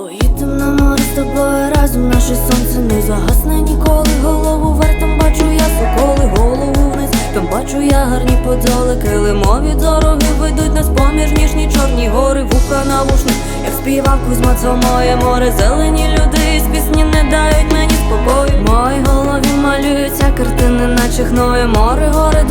Поїдем на море з тобою разом, наше сонце не загасне ніколи. Голову вверх, там бачу я соколи, голову вниз, там бачу я гарні подоли, килимові дороги ведуть нас поміж ніжні чорні гори, вуха на навушник, як співав Кузьма, це моє море, зелені люди із пісні не дають мені спокою. В моїй голові малюються картини, наче хною море, гори.